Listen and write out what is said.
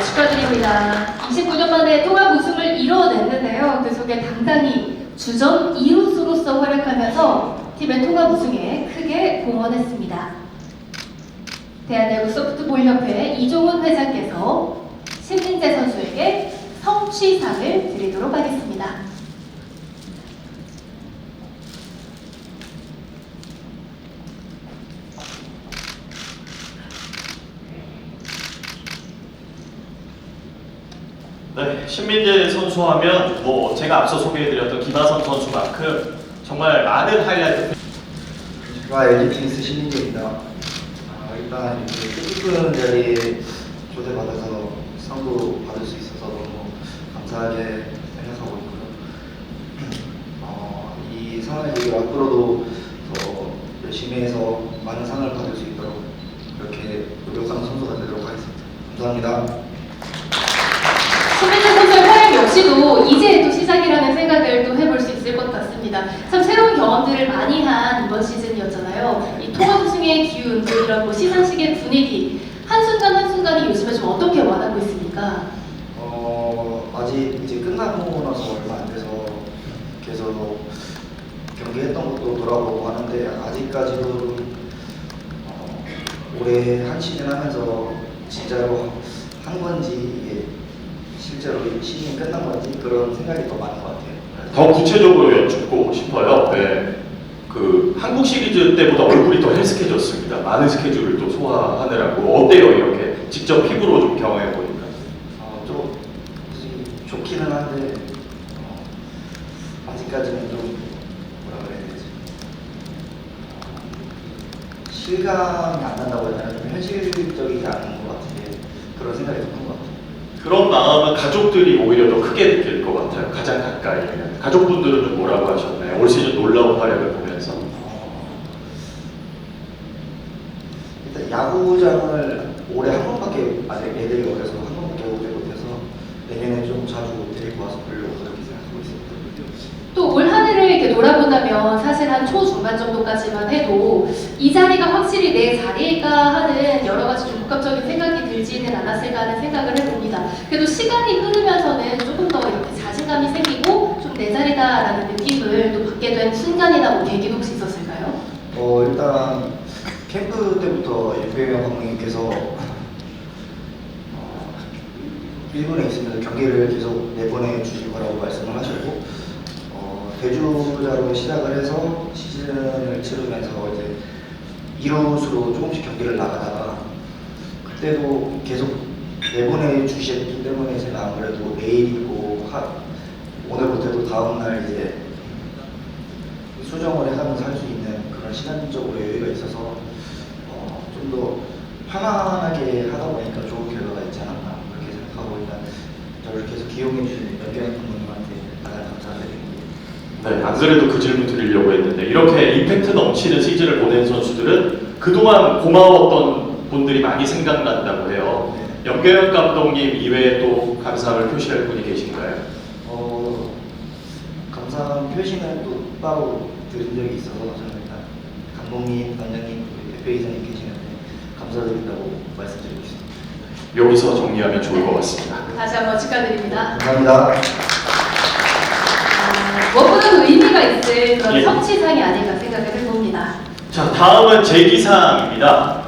축하드립니다. 29년 만에 통합 우승을 이뤄냈는데요. 그 속에 당당히 주전 2루수로서 활약하면서 팀의 통합 우승에 크게 공헌했습니다. 대한야구 소프트볼협회 이종훈 회장께서 신민재 선수에게 성취상을 드리도록 하겠습니다. 네, 신민재 선수 하면 뭐 제가 앞서 소개해드렸던 김하성 선수만큼 정말 많은 하이라이트 제가 LG 트윈스 신민재입니다. 아, 일단 이렇게 뜻깊은 자리에 초대받아서 상도 받을 수 있어서 너무 감사하게 생각하고 있고요. 어, 이 상을 이제 앞으로도 더 열심히 해서 많은 상을 받을 수 있도록 그렇게 노력하는 선수가 되도록 하겠습니다. 감사합니다. 신민재 선수의 활약 역시도 이제 또 시작이라는 생각을 또 해볼 수 있을 것 같습니다. 참 새로운 경험들을 많이 한 이번 시즌이었잖아요. 이 통합 우승의 기운, 또 이런 뭐 시상식의 분위기, 한순간 한순간이 요즘에 좀 어떻게 와닿고 있습니까? 어, 아직 이제 끝나고 나서 얼마 안 돼서 계속 경기했던 것도 돌아보고 하는데 아직까지도 어, 올해 한 시즌 하면서 진짜로 한 건지 이게 실제로 이 시즌이 끝난 건지 그런 생각이 더 많은 것 같아요. 더 구체적으로 여쭙고 싶어요. 네. 그 한국 시리즈 때보다 얼굴이 더 헬스케졌습니다. 많은 스케줄을 또 소화하느라고 어때요 이렇게 직접 피부로 좀 경험해 보니까. 어, 좀 좋기는 한데 어, 아직까지는 좀 뭐라 그래야 되지 어, 실감이 안 난다고 해야 되나 좀 현실적이지 않은 것 같은데 그런 생각이 더큰것 같아요. 그런 마음은 가족들이 오히려 더 크게 느낄 것 같아요. 가장 가까이. 가족분들은 좀 뭐라고 하셨나요? 올 시즌 놀라운 활약을 보면서. 어, 일단 야구장을 올해 한 번밖에 아직 애들이 어려서 한 번밖에 오지 못해서 내년에 좀 자주 데리고 와서 보려고 그렇게 생각하고 있습니다. 또 올 한 돌아본다면 사실 한 초중반 정도까지만 해도 이 자리가 확실히 내 자리가 하는 여러 가지 좀 복합적인 생각이 들지는 않았을까 하는 생각을 해봅니다. 그래도 시간이 흐르면서는 조금 더 이렇게 자신감이 생기고 좀 내 자리다라는 느낌을 또 받게 된 순간이나 뭐 계기도 혹시 있었을까요? 어 일단 캠프 때부터 윤배명 감독님께서 어, 일본에 있으면서 경기를 계속 내보내 주실 거라고 말씀을 하셨고 어, 대주자로 시작을 해서 시즌을 치르면서 이제 2루수로 조금씩 경기를 나가다가 그때도 계속 내보내 주셨기 때문에 제가 아무래도 내일이고 하, 오늘부터도 다음날 이제 수정을 해가면서 할 수 있는 그런 시간적으로 여유가 있어서 어, 좀 더 편안하게 하다 보니까 좋은 결과가 있지 않았나 그렇게 생각하고 일단 저를 계속 기용해 연경 감독님한테 가장 감사드립니다. 네, 안 그래도 그 질문 드리려고 했는데 이렇게 임팩트 넘치는 시즌을 보낸 선수들은 그동안 고마웠던 분들이 많이 생각난다고 해요. 연경현 감독님 이외에 또 감사함을 표시할 분이 계신가요? 어, 감사한 표시는 또 따로 드린 적이 있어서 저는 일단 감독님, 단장님, 대표이사님 계시는데 감사드린다고 말씀드리고 있습니다. 여기서 정리하면 좋을 것 같습니다. 다시 한번 축하드립니다. 감사합니다. 아, 무엇보다도 의미가 있을 그런 예. 성취상이 아닐까 생각을 해봅니다. 자, 다음은 제기사항입니다.